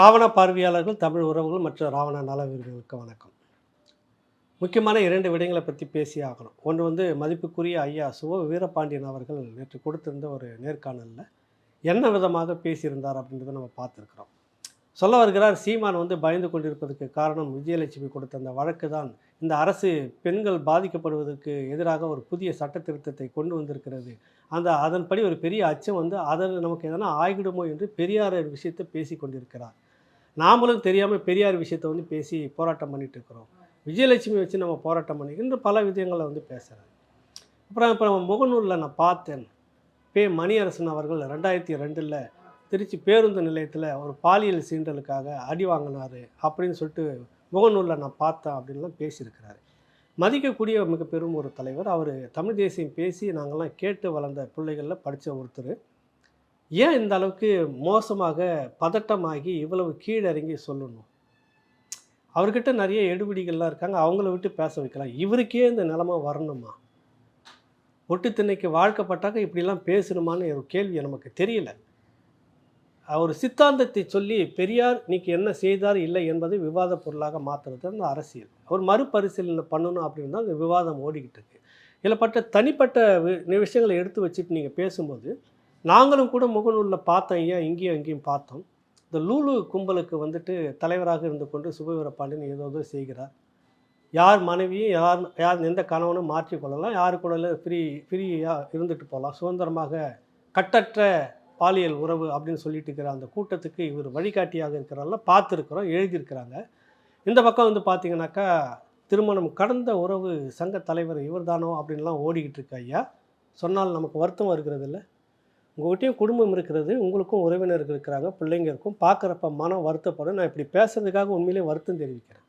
ராவண பார்வையாளர்கள் தமிழ் உறவுகள் மற்றும் ராவண நல வீரர்களுக்கு வணக்கம். முக்கியமான இரண்டு விடயங்களை பற்றி பேசி ஆகணும். ஒன்று வந்து மதிப்புக்குரிய ஐயா சுவ வீரபாண்டியன் அவர்கள் நேற்று கொடுத்திருந்த ஒரு நேர்காணலில் என்ன விதமாக பேசியிருந்தார் அப்படின்றத நம்ம பார்த்துருக்குறோம். சொல்ல வருகிறார் சீமான் வந்து பயந்து கொண்டிருப்பதற்கு காரணம் விஜயலட்சுமி கொடுத்த அந்த வழக்கு தான். இந்த அரசு பெண்கள் பாதிக்கப்படுவதற்கு எதிராக ஒரு புதிய சட்ட திருத்தத்தை கொண்டு வந்திருக்கிறது. அந்த அதன்படி ஒரு பெரிய அச்சம் வந்து அதில் நமக்கு எதனா ஆகிடுமோ என்று பெரியார் விஷயத்தை பேசி கொண்டிருக்கிறார். நாமளும் தெரியாமல் பெரியார் விஷயத்தை வந்து பேசி போராட்டம் பண்ணிட்டு இருக்கிறோம். விஜயலட்சுமி வச்சு நம்ம போராட்டம் பண்ணிக்கின்ற பல விஷயங்களை வந்து பேசுகிறார் அப்புறம் இப்போ நம்ம முகநூலில் நான் பார்த்தேன். பே மணியரசன் அவர்கள் ரெண்டாயிரத்தி ரெண்டில் திருச்சி பேருந்து நிலையத்தில் ஒரு பாலியல் சீண்டலுக்காக அடி வாங்கினார் அப்படின்னு சொல்லிட்டு முகநூலில் நான் பார்த்தேன் அப்படின்லாம் பேசியிருக்கிறாரு. மதிக்கக்கூடிய மிக பெரும் ஒரு தலைவர். அவர் தமிழ் தேசியம் பேசி நாங்கள்லாம் கேட்டு வளர்ந்த பிள்ளைகளில் படித்த ஒருத்தர். ஏன் இந்த அளவுக்கு மோசமாக பதட்டமாகி இவ்வளவு கீழிறங்கி சொல்லணும்? அவர்கிட்ட நிறைய எடுபிடிகள்லாம் இருக்காங்க. அவங்கள விட்டு பேச வைக்கலாம். இவருக்கே இந்த நிலமை வரணுமா? ஒட்டு திண்ணைக்கு வாழ்க்கப்பட்டாக்க இப்படிலாம் பேசணுமான்னு ஒரு கேள்வி நமக்கு தெரியல. அவர் சித்தாந்தத்தை சொல்லி பெரியார் இன்னைக்கு என்ன செய்தார் இல்லை என்பதை விவாத பொருளாக மாற்றுறது அந்த அரசியல். அவர் மறுபரிசீலனை பண்ணணும் அப்படின்னு தான் அந்த விவாதம் ஓடிக்கிட்டு இருக்கு. இதில் பட்ட தனிப்பட்ட வி- விஷயங்களை எடுத்து வச்சுட்டு நீங்கள் பேசும்போது நாங்களும் கூட முகநூலில் பார்த்தோம் ஐயா இங்கேயும் அங்கேயும் பார்த்தோம். இந்த லூலு கும்பலுக்கு வந்துட்டு தலைவராக இருந்து கொண்டு சுபவீரபாண்டியன் ஏதோ ஏதோ செய்கிறார். யார் மனைவியும் யார் யார் எந்த கணவனும் மாற்றிக்கொள்ளலாம் யாரு கூட ஃப்ரீ ஃப்ரீயாக இருந்துட்டு போகலாம். சுதந்திரமாக கட்டற்ற பாலியல் உறவு அப்படின்னு சொல்லிட்டு இருக்கிற அந்த கூட்டத்துக்கு இவர் வழிகாட்டியாக இருக்கிறாரெல்லாம் பார்த்துருக்குறோம் எழுதியிருக்கிறாங்க. இந்த பக்கம் வந்து பார்த்தீங்கன்னாக்கா திருமணம் கடந்த உறவு சங்க தலைவர் இவர்தானோ அப்படின்லாம் ஓடிக்கிட்டு இருக்க ஐயா. சொன்னால் நமக்கு வருத்தம் வருகிறது இல்லை உங்கள்கிட்டயும் குடும்பம் இருக்கிறது உங்களுக்கும் உறவினர்கள் இருக்கிறாங்க பிள்ளைங்க இருக்கும். பார்க்குறப்ப மனம் வருத்தப்படும். நான் இப்படி பேசுறதுக்காக உண்மையிலே வருத்தம் தெரிவிக்கிறேன்.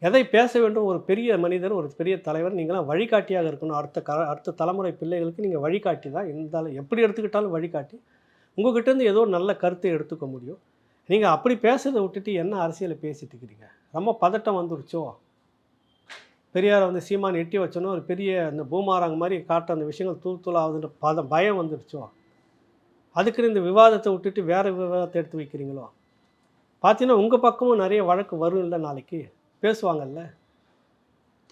எதை பேச வேண்டும்? ஒரு பெரிய மனிதர் ஒரு பெரிய தலைவர் நீங்களாம் வழிகாட்டியாக இருக்கணும். அடுத்த க அடுத்த தலைமுறை பிள்ளைகளுக்கு நீங்கள் வழிகாட்டி தான். இருந்தாலும் எப்படி எடுத்துக்கிட்டாலும் வழிகாட்டி. உங்கள்கிட்டருந்து ஏதோ ஒரு நல்ல கருத்தை எடுத்துக்க முடியும். நீங்கள் அப்படி பேசுறதை விட்டுட்டு என்ன அரசியலை பேசிட்டு இருக்கிறீங்க? ரொம்ப பதட்டம் வந்துருச்சோ? பெரியாரை வந்து சீமான் எட்டி வச்சோன்னா ஒரு பெரிய அந்த பூமாராங்க மாதிரி காட்டுற அந்த விஷயங்கள் தூள் தூளாகுதுன்ற பத பயம் வந்துருச்சோ? அதுக்குன்னு இந்த விவாதத்தை விட்டுட்டு வேறு விவாதத்தை எடுத்து வைக்கிறீங்களோ? பார்த்தீங்கன்னா உங்கள் பக்கமும் நிறைய வழக்கு வரும் இல்லை நாளைக்கு. பேசுவாங்கல்ல.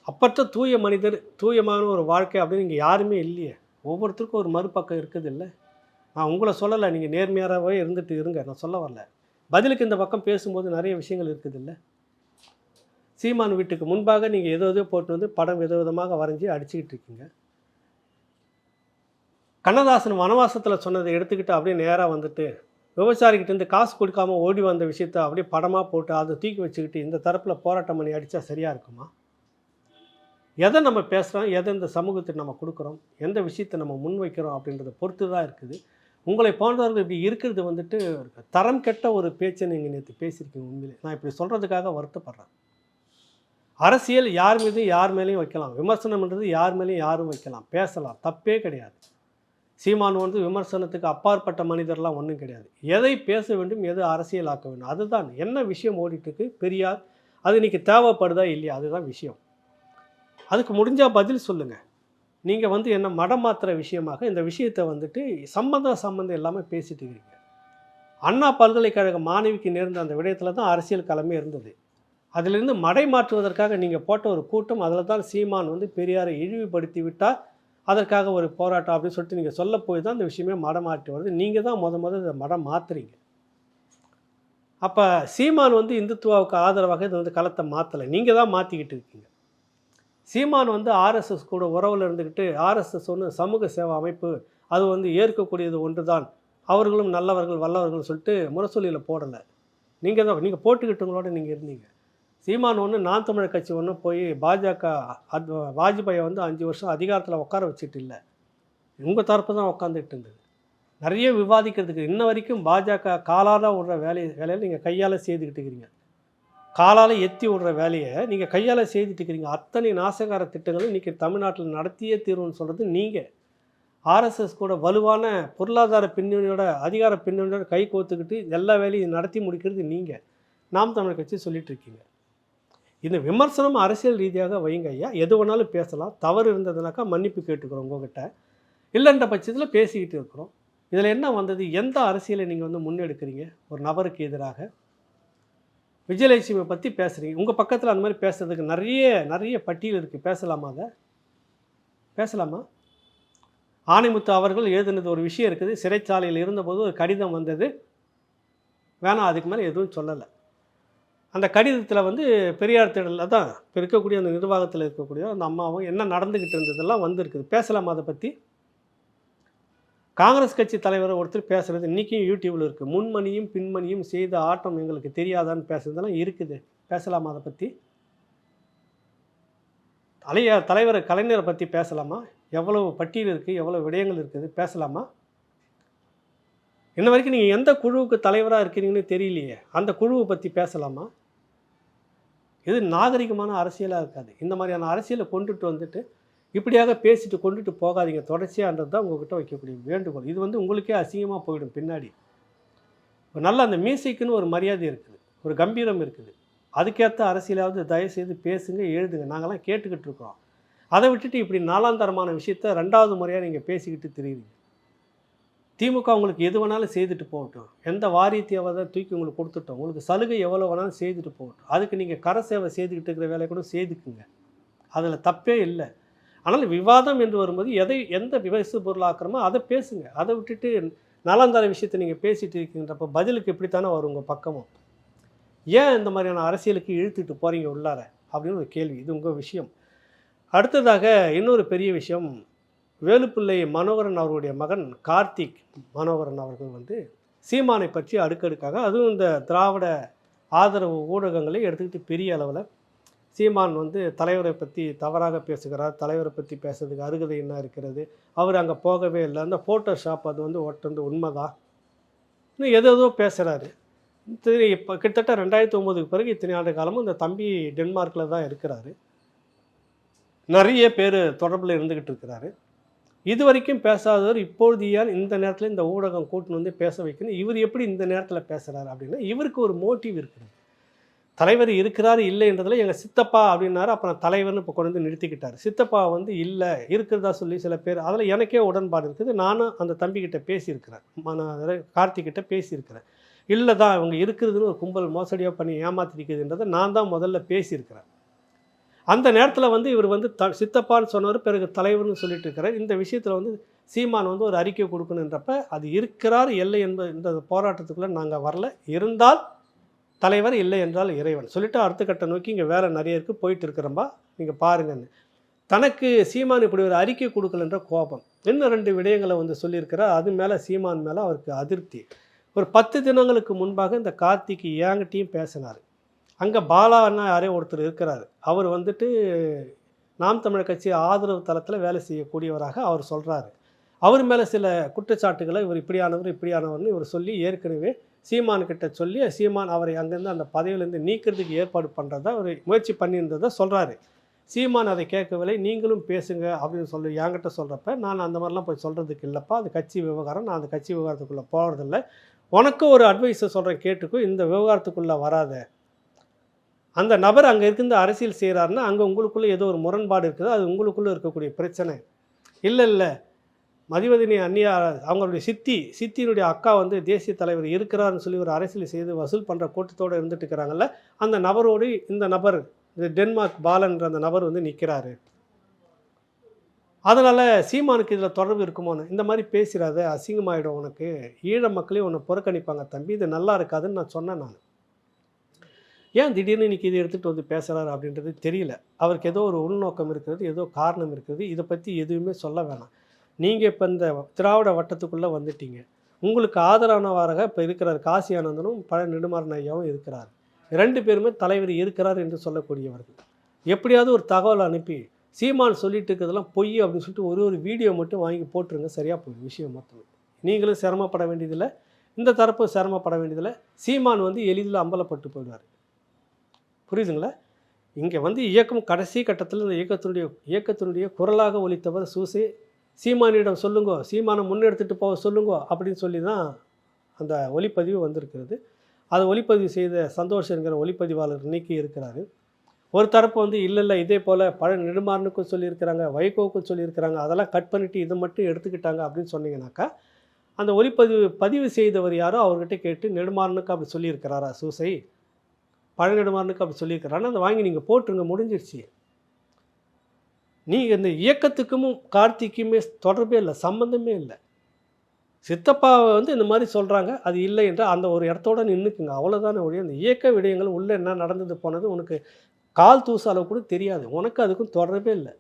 அப்பற்ற தூய மனிதர் தூயமான ஒரு வாழ்க்கை அப்படின்னு இங்கே யாருமே இல்லையே. ஒவ்வொருத்தருக்கும் ஒரு மறுபக்கம் இருக்குது இல்லை நான் உங்களை சொல்லலை நீங்கள் நேர்மையாகவே இருந்துட்டு இருங்க. நான் சொல்ல வரல. பதிலுக்கு இந்த பக்கம் பேசும்போது நிறைய விஷயங்கள் இருக்குது இல்லை சீமான் வீட்டுக்கு முன்பாக நீங்கள் ஏதோ ஏதோ போட்டு வந்து படம் வித விதமாக வரைஞ்சி அடிச்சுக்கிட்டு இருக்கீங்க. கண்ணதாசன் வனவாசத்தில் சொன்னதை எடுத்துக்கிட்டு அப்படியே நேராக வந்துட்டு விவசாயிகிட்டேருந்து காசு கொடுக்காம ஓடி வந்த விஷயத்த அப்படியே படமாக போட்டு அதை தூக்கி வச்சுக்கிட்டு இந்த தரப்பில் போராட்டம் பண்ணி அடித்தா சரியாக இருக்குமா? எதை நம்ம பேசுகிறோம் எதை இந்த சமூகத்துக்கு நம்ம கொடுக்குறோம்? எந்த விஷயத்தை நம்ம முன்வைக்கிறோம் அப்படின்றத பொறுத்து தான் இருக்குது. உங்களை போன்றவர்கள் இப்படி இருக்கிறது வந்துட்டு தரம் கெட்ட ஒரு பேச்சை நீங்கள் நேற்று பேசியிருக்கீங்க உண்மையிலே. நான் இப்படி சொல்கிறதுக்காக வருத்தப்படுறேன். அரசியல் யார் மீதும் யார் மேலேயும் வைக்கலாம். விமர்சனம்ன்றது யார் மேலேயும் யாரும் வைக்கலாம். பேசலாம். தப்பே கிடையாது. சீமான் வந்து விமர்சனத்துக்கு அப்பாற்பட்ட மனிதர்லாம் ஒன்றும் கிடையாது. எதை பேச வேண்டும் எது அரசியலாக்க வேண்டும் அதுதான். என்ன விஷயம் ஓடிட்டுருக்கு? பெரியார். அது இன்னைக்கு தேவைப்படுதா இல்லையா? அதுதான் விஷயம். அதுக்கு முடிஞ்சால் பதில் சொல்லுங்கள் நீங்கள் வந்து என்ன மடம் மாத்திர விஷயமாக இந்த விஷயத்தை வந்துட்டு சம்மந்தம் சம்மந்தம் எல்லாமே பேசிட்டு இருக்கீங்க. அண்ணா பல்கலைக்கழக மாணவிக்கு நேர்ந்த அந்த விடயத்தில் தான் அரசியல் கலமே இருந்தது. அதிலிருந்து மடை மாற்றுவதற்காக நீங்கள் போட்ட ஒரு கூட்டம் அதில் தான் சீமான் வந்து பெரியாரை இழிவுபடுத்தி விட்டால் அதற்காக ஒரு போராட்டம் அப்படின்னு சொல்லிட்டு நீங்கள் சொல்ல போய் தான் இந்த விஷயமே மடம் மாற்றி வருது. நீங்கள் தான் முத முத இதை மடம் மாற்றுறீங்க அப்போ சீமான் வந்து இந்துத்துவாவுக்கு ஆதரவாக இது வந்து களத்தை மாற்றலை நீங்கள் தான் மாற்றிக்கிட்டு இருக்கீங்க. சீமான் வந்து ஆர்எஸ்எஸ் கூட உறவில் இருந்துக்கிட்டு ஆர்எஸ்எஸ் ஒன்று சமூக சேவா அமைப்பு அது வந்து ஏற்கக்கூடியது ஒன்று தான் அவர்களும் நல்லவர்கள் வல்லவர்கள் சொல்லிட்டு முரசொலியில் போடலை. நீங்கள் தான் நீங்கள் போட்டுக்கிட்டவங்களோட நீங்கள் இருந்தீங்க. சீமான் ஒன்று நான் தமிழர் கட்சி ஒன்று போய் பாஜக அது வாஜ்பாயை வந்து அஞ்சு வருஷம் அதிகாரத்தில் உட்கார வச்சுட்டு இல்லை. உங்கள் தரப்பு தான் உட்காந்துட்டு இருந்தது. நிறைய விவாதிக்கிறதுக்கு இன்ன வரைக்கும் பாஜக காலால் விடுற வேலையை வேலையில் நீங்கள் கையால் செய்துக்கிட்டு இருக்கிறீங்க. காலால் எத்தி விடுற வேலையை நீங்கள் கையால் செய்துட்டு இருக்கிறீங்க. அத்தனை நாசகார திட்டங்களும் இன்றைக்கி தமிழ்நாட்டில் நடத்தியே தீர்வுன்னு சொல்கிறது நீங்கள் ஆர்எஸ்எஸ் கூட வலுவான பொருளாதார பின்னணியோட அதிகார பின்னணியோட கை கோத்துக்கிட்டு எல்லா வேலையும் நடத்தி முடிக்கிறது நீங்கள் நாம் தமிழர் கட்சி சொல்லிகிட்டு இருக்கீங்க. இந்த விமர்சனம் அரசியல் ரீதியாக வைங்க ஐயா. எது வேணாலும் பேசலாம். தவறு இருந்ததுனாக்கா மன்னிப்பு கேட்டுக்கிறோம் உங்ககிட்ட. இல்லைன்ற பட்சத்தில் பேசிக்கிட்டு இருக்கிறோம். இதில் என்ன வந்தது? எந்த அரசியலை நீங்கள் வந்து முன்னெடுக்கிறீங்க? ஒரு நபருக்கு எதிராக. விஜயலட்சுமியை பற்றி பேசுகிறீங்க உங்கள் பக்கத்தில் அந்த மாதிரி பேசுறதுக்கு நிறைய நிறைய பட்டியல் இருக்குது பேசலாமா அதை? பேசலாமா? ஆணைமுத்து அவர்கள் எழுதினது ஒரு விஷயம் இருக்குது. சிறைச்சாலையில் இருந்தபோது ஒரு கடிதம் வந்தது. வேணாம் அதுக்கு மேலே எதுவும் சொல்லலை. அந்த கடிதத்தில் வந்து பெரியார் திடலில் தான் இப்போ இருக்கக்கூடிய அந்த நிர்வாகத்தில் இருக்கக்கூடிய அந்த அம்மாவும் என்ன நடந்துக்கிட்டு இருந்ததெல்லாம் வந்திருக்குது. பேசலாமா அதை பற்றி காங்கிரஸ் கட்சி தலைவர் ஒருத்தர் பேசுகிறது இன்றைக்கும் யூடியூப்பில் இருக்குது முன்மணியும் பின்மணியும் செய்த ஆட்டம் எங்களுக்கு தெரியாதான்னு பேசுறதெல்லாம் இருக்குது. பேசலாமா அதை பற்றி தலைய தலைவர் கலைஞரை பற்றி பேசலாமா? எவ்வளவு பட்டியல் இருக்குது எவ்வளோ விடயங்கள் இருக்குது பேசலாமா? இன்ன வரைக்கும் நீங்கள் எந்த குழுவுக்கு தலைவராக இருக்கிறீங்கன்னு தெரியலையே. அந்த குழுவை பற்றி பேசலாமா? இது நாகரிகமான அரசியலாக இருக்காது. இந்த மாதிரியான அரசியலை கொண்டுட்டு வந்துட்டு இப்படியாக பேசிட்டு கொண்டுட்டு போகாதீங்க. தொடர்ச்சியான்றது தான் உங்ககிட்ட வைக்கக்கூடிய வேண்டுகோள். இது வந்து உங்களுக்கே அசிங்கமாக போயிடும் பின்னாடி. நல்ல அந்த மீசைக்குன்னு ஒரு மரியாதை இருக்குது. ஒரு கம்பீரம் இருக்குது. அதுக்கேற்ற அரசியலாவது தயவுசெய்து பேசுங்க எழுதுங்க. நாங்கள்லாம் கேட்டுக்கிட்டு இருக்கிறோம். அதை விட்டுட்டு இப்படி நாலாந்தரமான விஷயத்த ரெண்டாவது முறையாக நீங்கள் பேசிக்கிட்டு தெரியுறீங்க. திமுக உங்களுக்கு எது வேணாலும் செய்துட்டு போகட்டும். எந்த வாரியத்தையாவது தூக்கி உங்களுக்கு கொடுத்துட்டோம். உங்களுக்கு சலுகை எவ்வளோ வேணாலும் செய்துட்டு போகட்டும். அதுக்கு நீங்கள் கர சேவை செய்துக்கிட்டு இருக்கிற வேலையை கூட செய்துக்குங்க. அதில் தப்பே இல்லை. ஆனால் விவாதம் என்று வரும்போது எதை எந்த விவசாய பொருளாக்குறமோ அதை பேசுங்க. அதை விட்டுட்டு நலந்தர விஷயத்தை நீங்கள் பேசிகிட்டு இருக்கின்றப்ப பதிலுக்கு இப்படித்தானே வரும் உங்கள் பக்கமும். ஏன் இந்த மாதிரியான அரசியலுக்கு இழுத்துட்டு போகிறீங்க உள்ளார? அப்படின்னு ஒரு கேள்வி. இது உங்கள் விஷயம். அடுத்ததாக இன்னொரு பெரிய விஷயம். வேலுப்பிள்ளை மனோகரன் அவருடைய மகன் கார்த்திக் மனோகரன் அவர்கள் வந்து சீமானை பற்றி அடுக்கடுக்காக அதுவும் இந்த திராவிட ஆதரவு ஊடகங்களை எடுத்துக்கிட்டு பெரிய அளவில் சீமான் வந்து தலைவரை பற்றி தவறாக பேசுகிறார் தலைவரை பற்றி பேசுறதுக்கு அருகதை என்ன இருக்கிறது அவர் அங்கே போகவே இல்லை அந்த ஃபோட்டோஷாப் அது வந்து ஒட்டுறது உண்மைதான் இன்னும் எது பேசுகிறாரு சரி இப்போ கிட்டத்தட்ட ரெண்டாயிரத்தி ஒம்போதுக்கு பிறகு இத்தனை ஆண்டு காலமும் இந்த தம்பி டென்மார்க்கில் தான் இருக்கிறாரு. நிறைய பேர் தொடர்பில் இருந்துக்கிட்டு இருக்கிறாரு. இது வரைக்கும் பேசாதவர் இப்பொழுது ஏன் இந்த நேரத்தில் இந்த ஊடகம் கூட்டின்னு வந்து பேச வைக்கணும். இவர் எப்படி இந்த நேரத்தில் பேசுகிறாரு அப்படின்னா இவருக்கு ஒரு மோட்டிவ் இருக்குது தலைவர் இருக்கிறார் இல்லைன்றதில் எங்கள் சித்தப்பா அப்படின்னாரு. அப்புறம் தலைவர்னு இப்போ கொண்டு வந்து நிறுத்திக்கிட்டார். சித்தப்பா வந்து இல்லை இருக்கிறதா சொல்லி சில பேர் அதில் எனக்கே உடன்பாடு இருக்குது. நானும் அந்த தம்பிக்கிட்ட பேசியிருக்கிறேன். நான் கார்த்திக்கிட்ட பேசியிருக்கிறேன். இல்லை தான் இவங்க இருக்கிறதுன்னு ஒரு கும்பல் மோசடியாக பண்ணி ஏமாத்திருக்குதுன்றதை நான் தான் முதல்ல பேசியிருக்கிறேன். அந்த நேரத்தில் வந்து இவர் வந்து த சித்தப்பான்னு சொன்னவர் பிறகு தலைவர்னு சொல்லிட்டு இருக்கிறார். இந்த விஷயத்தில் வந்து சீமான் வந்து ஒரு அறிக்கை கொடுக்கணுன்றப்ப அது இருக்கிறார் இல்லை என்பது இந்த போராட்டத்துக்குள்ளே நாங்கள் வரல. இருந்தால் தலைவர் இல்லை என்றால் இறைவன். சொல்லிவிட்டு அடுத்த கட்ட நோக்கி இங்கே வேலை நிறைய இருக்குது போயிட்டு இருக்கிறம்பா நீங்கள் பாருங்கன்னு. தனக்கு சீமான் இப்படி ஒரு அறிக்கை கொடுக்கலன்ற கோபம். இன்னும் ரெண்டு விடயங்களை வந்து சொல்லியிருக்கிறார். அது மேலே சீமான் மேலே அவருக்கு அதிருப்தி. ஒரு பத்து தினங்களுக்கு முன்பாக இந்த கார்த்திக்கு ஏங்கிட்டையும் பேசினார். அங்கே பாலான்னா யாரே ஒருத்தர் இருக்கிறார். அவர் வந்துட்டு நாம் தமிழர் கட்சி ஆதரவு தளத்தில் வேலை செய்யக்கூடியவராக அவர் சொல்கிறாரு அவர் மேலே சில குற்றச்சாட்டுகளை இவர் இப்படியானவர் இப்படியானவர்னு இவர் சொல்லி ஏற்கனவே சீமான் கிட்ட சொல்லி சீமான் அவரை அங்கேருந்து அந்த பதவியிலேருந்து நீக்கிறதுக்கு ஏற்பாடு பண்ணுறதா அவர் முயற்சி பண்ணியிருந்ததை சொல்கிறாரு சீமான் அதை கேட்கவில்லை. நீங்களும் பேசுங்க அப்படின்னு சொல்லி என்கிட்ட சொல்கிறப்ப நான் அந்த மாதிரிலாம் போய் சொல்கிறதுக்கு இல்லைப்பா. அது கட்சி விவகாரம். நான் அந்த கட்சி விவகாரத்துக்குள்ளே போகிறதில்ல உனக்கும் ஒரு அட்வைஸை சொல்கிறேன் கேட்டுக்கோ. இந்த விவகாரத்துக்குள்ளே வராத. அந்த நபர் அங்கே இருந்து அரசியல் செய்கிறாருன்னா அங்கே உங்களுக்குள்ளே ஏதோ ஒரு முரண்பாடு இருக்குது. அது உங்களுக்குள்ளே இருக்கக்கூடிய பிரச்சனை. இல்லை இல்லை. மதிவதினி அந்நியா அவங்களுடைய சித்தி சித்தியினுடைய அக்கா வந்து தேசிய தலைவர் இருக்கிறாருன்னு சொல்லி ஒரு அரசியல் செய்து வசூல் பண்ணுற கூட்டத்தோடு இருந்துட்டு இருக்கிறாங்கல்ல அந்த நபரோடு இந்த நபர் இந்த டென்மார்க் பாலன்ற அந்த நபர் வந்து நிற்கிறாரு அதனால் சீமானுக்கு இதில் தொடர்பு இருக்குமோன்னு இந்த மாதிரி பேசுகிறாத அசிங்கமாயிடும் உனக்கு. ஈழ மக்களையும் உன்னை புறக்கணிப்பாங்க தம்பி இது நல்லா இருக்காதுன்னு நான் சொன்னேன் நான். ஏன் திடீர்னு இன்றைக்கி இதை எடுத்துகிட்டு வந்து பேசுகிறாரு அப்படின்றது தெரியல. அவருக்கு ஏதோ ஒரு உள்நோக்கம் இருக்கிறது ஏதோ காரணம் இருக்குது. இதை பற்றி எதுவுமே சொல்ல வேணாம். நீங்கள் இப்போ இந்த திராவிட வட்டத்துக்குள்ளே வந்துட்டீங்க. உங்களுக்கு ஆதரவானவராக இப்போ இருக்கிறார் காசி ஆனந்தனும் பழ நெடுமாறன் ஐயாவும் இருக்கிறார். ரெண்டு பேருமே தலைவர் இருக்கிறார் என்று சொல்லக்கூடியவர்கள். எப்படியாவது ஒரு தகவல் அனுப்பி சீமான் சொல்லிட்டு இருக்கிறதெல்லாம் பொய் அப்படின்னு சொல்லிட்டு ஒரு ஒரு வீடியோ மட்டும் வாங்கி போட்டுருங்க. சரியாக போயிடும் விஷயம் மொத்தம். நீங்களும் சிரமப்பட வேண்டியதில்லை. இந்த தரப்பு சிரமப்பட வேண்டியதில்லை. சீமான் வந்து எளிதில் அம்பலப்பட்டு போயிடுவார். புரியுதுங்களா? இங்கே வந்து இயக்கம் கடைசி கட்டத்தில் இந்த இயக்கத்தினுடைய இயக்கத்தினுடைய குரலாக ஒலித்தவர் சூசி சீமானிடம் சொல்லுங்கோ சீமானை முன்னெடுத்துட்டு போக சொல்லுங்கோ அப்படின்னு சொல்லி தான் அந்த ஒளிப்பதிவு வந்திருக்கிறது. அதை ஒளிப்பதிவு செய்த சந்தோஷ் என்கிற ஒளிப்பதிவாளர் நீக்கி இருக்கிறாரு. ஒரு தரப்பு வந்து இல்லை இல்லை இதே போல் பழ நெடுமாறனுக்கும் சொல்லியிருக்கிறாங்க வைகோவுக்கும் சொல்லியிருக்கிறாங்க அதெல்லாம் கட் பண்ணிவிட்டு இதை மட்டும் எடுத்துக்கிட்டாங்க அப்படின்னு சொன்னீங்கன்னாக்கா அந்த ஒளிப்பதிவு பதிவு செய்தவர் யாரோ அவர்கிட்ட கேட்டு நெடுமாறனுக்கு அப்படி சொல்லியிருக்கிறாரா சூசை? பழநெடுமாறனுக்கு அப்படி சொல்லியிருக்கிறாங்க அதை வாங்கி நீங்கள் போட்டுருங்க முடிஞ்சிருச்சு. நீங்கள் இந்த இயக்கத்துக்கும் கார்த்திக்குமே தொடர்பே இல்லை சம்மந்தமே இல்லை. சித்தப்பாவை வந்து இந்த மாதிரி சொல்கிறாங்க அது இல்லை என்றால் அந்த ஒரு இடத்தோட நின்றுக்குங்க. அவ்வளோதானே ஒழிய அந்த இயக்க விடயங்கள் உள்ளே என்ன நடந்தது போனது உனக்கு கால் தூச அளவு கூட தெரியாது. உனக்கு அதுக்கும் தொடர்பே இல்லை.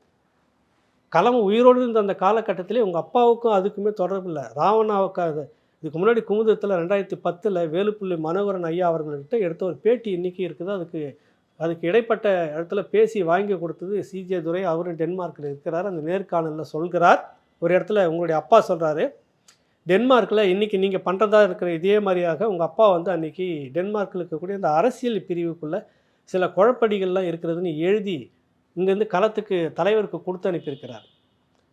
களம் உயிரோடு இருந்த அந்த காலகட்டத்திலே உங்கள் அப்பாவுக்கும் அதுக்குமே தொடர்பு இல்லை. ராவணாவுக்கு அது இதுக்கு முன்னாடி குமுதத்தில் ரெண்டாயிரத்தி பத்தில் வேலுப்புள்ளி மனோகரன் ஐயா அவர்கள்கிட்ட எடுத்த ஒரு பேட்டி இன்றைக்கி இருக்குது. அதுக்கு அதுக்கு இடைப்பட்ட இடத்துல பேசி வாங்கி கொடுத்தது சிஜே துரை. அவரும் டென்மார்க்கில் இருக்கிறார். அந்த நேர்காணலில் சொல்கிறார். ஒரு இடத்துல உங்களுடைய அப்பா சொல்கிறாரு டென்மார்க்கில் இன்றைக்கி நீங்கள் பண்ணுறதா இருக்கிற இதே மாதிரியாக உங்கள் அப்பா வந்து அன்றைக்கி டென்மார்க்கில் இருக்கக்கூடிய அந்த அரசியல் பிரிவுக்குள்ளே சில குழப்படிகள்லாம் இருக்கிறதுன்னு எழுதி இங்கேருந்து களத்துக்கு தலைவருக்கு கொடுத்து அனுப்பியிருக்கிறார்.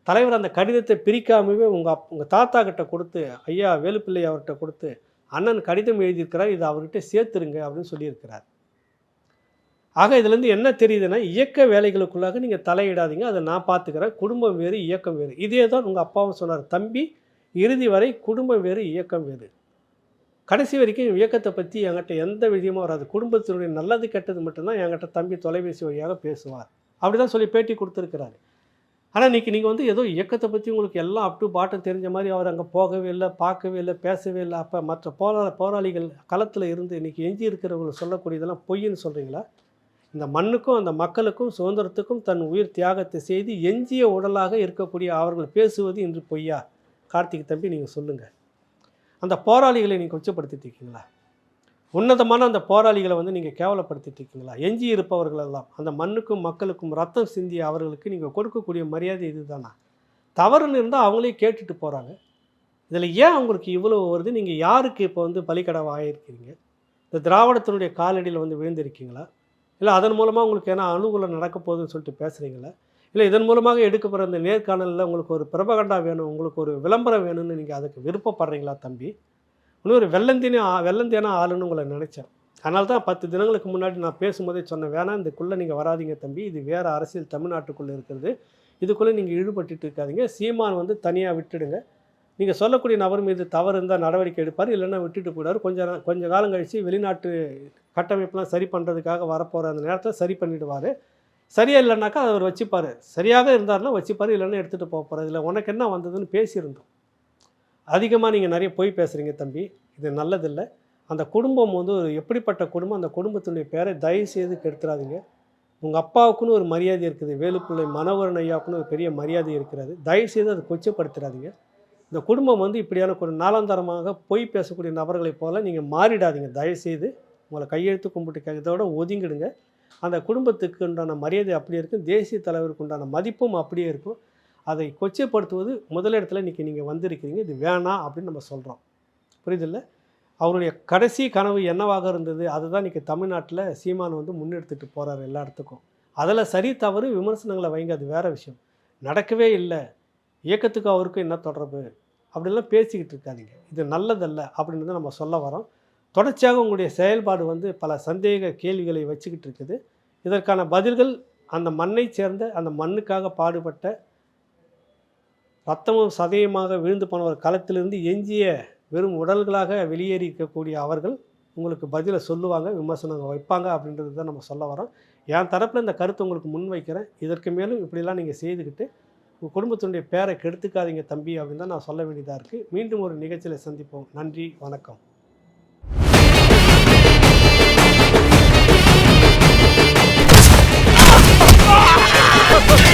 தலைவர் அந்த கடிதத்தை பிரிக்காமவே உங்கள் அப் உங்கள் தாத்தா கிட்ட கொடுத்து ஐயா வேலுப்பிள்ளை அவர்கிட்ட கொடுத்து அண்ணன் கடிதம் எழுதியிருக்கிறார் இதை அவர்கிட்ட சேர்த்துருங்க அப்படின்னு சொல்லியிருக்கிறார். ஆக இதுலேருந்து என்ன தெரியுதுன்னா இயக்க வேலைகளுக்குள்ளாக நீங்கள் தலையிடாதீங்க அதை நான் பார்த்துக்கிறேன் குடும்பம் வேறு இயக்கம் வேறு. இதே தான் உங்கள் அப்பாவும் சொன்னார் தம்பி இறுதி வரை குடும்பம் வேறு இயக்கம் வேறு. கடைசி வரைக்கும் இயக்கத்தை பற்றி என்கிட்ட எந்த விஷயமும் வராது. குடும்பத்தினுடைய நல்லது கெட்டது மட்டும்தான் என்கிட்ட தம்பி தொலைபேசி வழியாக பேசுவார். அப்படி தான் சொல்லி பேட்டி கொடுத்துருக்கிறாரு. ஆனால் இன்றைக்கி நீங்கள் வந்து ஏதோ இயக்கத்தை பற்றி உங்களுக்கு எல்லாம் அப் டு பாட்டம் தெரிஞ்ச மாதிரி அவர் அங்கே போகவே இல்லை பார்க்கவே இல்லை பேசவே இல்லை. அப்போ மற்ற போரா போராளிகள் களத்தில் இருந்து இன்றைக்கி எஞ்சி இருக்கிறவங்களை சொல்லக்கூடியதெல்லாம் பொய்ன்னு சொல்கிறீங்களா இந்த மண்ணுக்கும் அந்த மக்களுக்கும் சுதந்திரத்துக்கும் தன் உயிர் தியாகத்தை செய்து எஞ்சிய உடலாக இருக்கக்கூடிய அவர்கள் பேசுவது இன்று பொய்யா? கார்த்திக் தம்பி நீங்கள் சொல்லுங்கள் அந்த போராளிகளை நீங்கள் கொச்சப்படுத்திட்டு இருக்கீங்களா? உன்னதமான அந்த போராளிகளை வந்து நீங்கள் கேவலப்படுத்திட்டு இருக்கீங்களா? எஞ்சி இருப்பவர்களெல்லாம் அந்த மண்ணுக்கும் மக்களுக்கும் ரத்தம் சிந்திய அவர்களுக்கு நீங்கள் கொடுக்கக்கூடிய மரியாதை இதுதானா? தவறுன்னு இருந்தால் அவங்களே கேட்டுட்டு போகிறாங்க இதில் ஏன் அவங்களுக்கு இவ்வளோ வருது? நீங்கள் யாருக்கு இப்போ வந்து பலிக்கடவை ஆகியிருக்கிறீங்க இந்த திராவிடத்தினுடைய காலடியில் வந்து விழுந்திருக்கீங்களா? இல்லை அதன் மூலமாக உங்களுக்கு ஏன்னா அனுகூலம் நடக்க போகுதுன்னு சொல்லிட்டு பேசுகிறீங்களா இல்லை இதன் மூலமாக எடுக்கப்படுற இந்த நேர்காணலில் உங்களுக்கு ஒரு பிரபகண்டா வேணும் உங்களுக்கு ஒரு விளம்பரம் வேணும்னு நீங்கள் அதுக்கு விருப்பப்படுறீங்களா தம்பி? இன்னொரு ஒரு வெள்ளந்தேனே ஆ வெள்ளந்தேனா ஆளுன்னு உங்களை நினச்சேன். அதனால தான் பத்து தினங்களுக்கு முன்னாடி நான் பேசும்போதே சொன்னேன் வேணாம் இதுக்குள்ளே நீங்கள் வராதீங்க தம்பி. இது வேறு அரசியல் தமிழ்நாட்டுக்குள்ளே இருக்கிறது இதுக்குள்ளே நீங்கள் ஈடுபட்டுட்டு இருக்காதிங்க. சீமான் வந்து தனியாக விட்டுடுங்க. நீங்கள் சொல்லக்கூடிய நபர் மீது தவறு இருந்தால் நடவடிக்கை எடுப்பார். இல்லைன்னா விட்டுட்டு போயிடுவார். கொஞ்சம் கொஞ்சம் காலம் கழித்து வெளிநாட்டு கட்டமைப்பெலாம் சரி பண்ணுறதுக்காக வரப்போகிற அந்த நேரத்தை சரி பண்ணிவிடுவார் சரியாக இல்லைனாக்கா அவர் வச்சுப்பார். சரியாக இருந்தாருன்னா வச்சுப்பார். இல்லைன்னா எடுத்துகிட்டு போக போகிறார் இதில் உனக்கு என்ன வந்ததுன்னு பேசியிருந்தோம். அதிகமாக நீங்கள் நிறைய பொய் பேசுகிறீங்க தம்பி. இது நல்லதில்லை. அந்த குடும்பம் வந்து ஒரு எப்படிப்பட்ட குடும்பம்? அந்த குடும்பத்தினுடைய பேரை தயவு செய்து கெடுத்துறாதீங்க. உங்கள் அப்பாவுக்குன்னு ஒரு மரியாதை இருக்குது. வேலுப்பிள்ளை மனவரன் ஐயாவுக்குன்னு ஒரு பெரிய மரியாதை இருக்கிறது. தயவு செய்து அதை கொச்சப்படுத்துறாதீங்க. இந்த குடும்பம் வந்து இப்படியான ஒரு நாளாந்தரமாக பொய் பேசக்கூடிய நபர்களைப் போல நீங்கள் மாறிடாதீங்க. தயவுசெய்து உங்களை கையெழுத்து கும்பிட்டு கேட்கறதோட ஒதுங்கிடுங்க. அந்த குடும்பத்துக்கு உண்டான மரியாதை அப்படியே இருக்கும். தேசிய தலைவருக்கு உண்டான மதிப்பும் அப்படியே இருக்கும். அதை கொச்சைப்படுத்துவது முதலிடத்தில் இன்றைக்கி நீங்கள் வந்திருக்கிறீங்க. இது வேணாம் அப்படின்னு நம்ம சொல்கிறோம் புரியுதில்ல? அவருடைய கடைசி கனவு என்னவாக இருந்தது? அதுதான் இன்றைக்கி தமிழ்நாட்டில் சீமான் வந்து முன்னெடுத்துட்டு போகிறார் எல்லா இடத்துக்கும். அதில் சரி தவறு விமர்சனங்களை வைங்க அது வேறு விஷயம். நடக்கவே இல்லை. இயக்கத்துக்கு அவருக்கும் என்ன தொடர்பு? அப்படிலாம் பேசிக்கிட்டு இருக்காதீங்க. இது நல்லதல்ல அப்படின்னு நம்ம சொல்ல வரோம். தொடர்ச்சியாக உங்களுடைய செயல்பாடு வந்து பல சந்தேக கேள்விகளை வச்சுக்கிட்டு இருக்குது. இதற்கான பதில்கள் அந்த மண்ணை சேர்ந்த அந்த மண்ணுக்காக பாடுபட்ட ரத்தமும் சதவீதமாக விழுந்து போனவர் களத்திலிருந்து எஞ்சிய வெறும் உடல்களாக வெளியேறிக்கக்கூடிய அவர்கள் உங்களுக்கு பதிலை சொல்லுவாங்க விமர்சனங்கள் வைப்பாங்க அப்படின்றது தான் நம்ம சொல்ல வரோம் என் தரப்பில் இந்த கருத்தை உங்களுக்கு முன் வைக்கிறேன். இதற்கு மேலும் இப்படிலாம் நீங்கள் செய்துக்கிட்டு உங்கள் குடும்பத்தினுடைய பேரை கெடுத்துக்காதீங்க தம்பி அப்படின்னு தான் நான் சொல்ல வேண்டியதாக இருக்குது மீண்டும் ஒரு நிகழ்ச்சியில் சந்திப்போம். நன்றி வணக்கம்.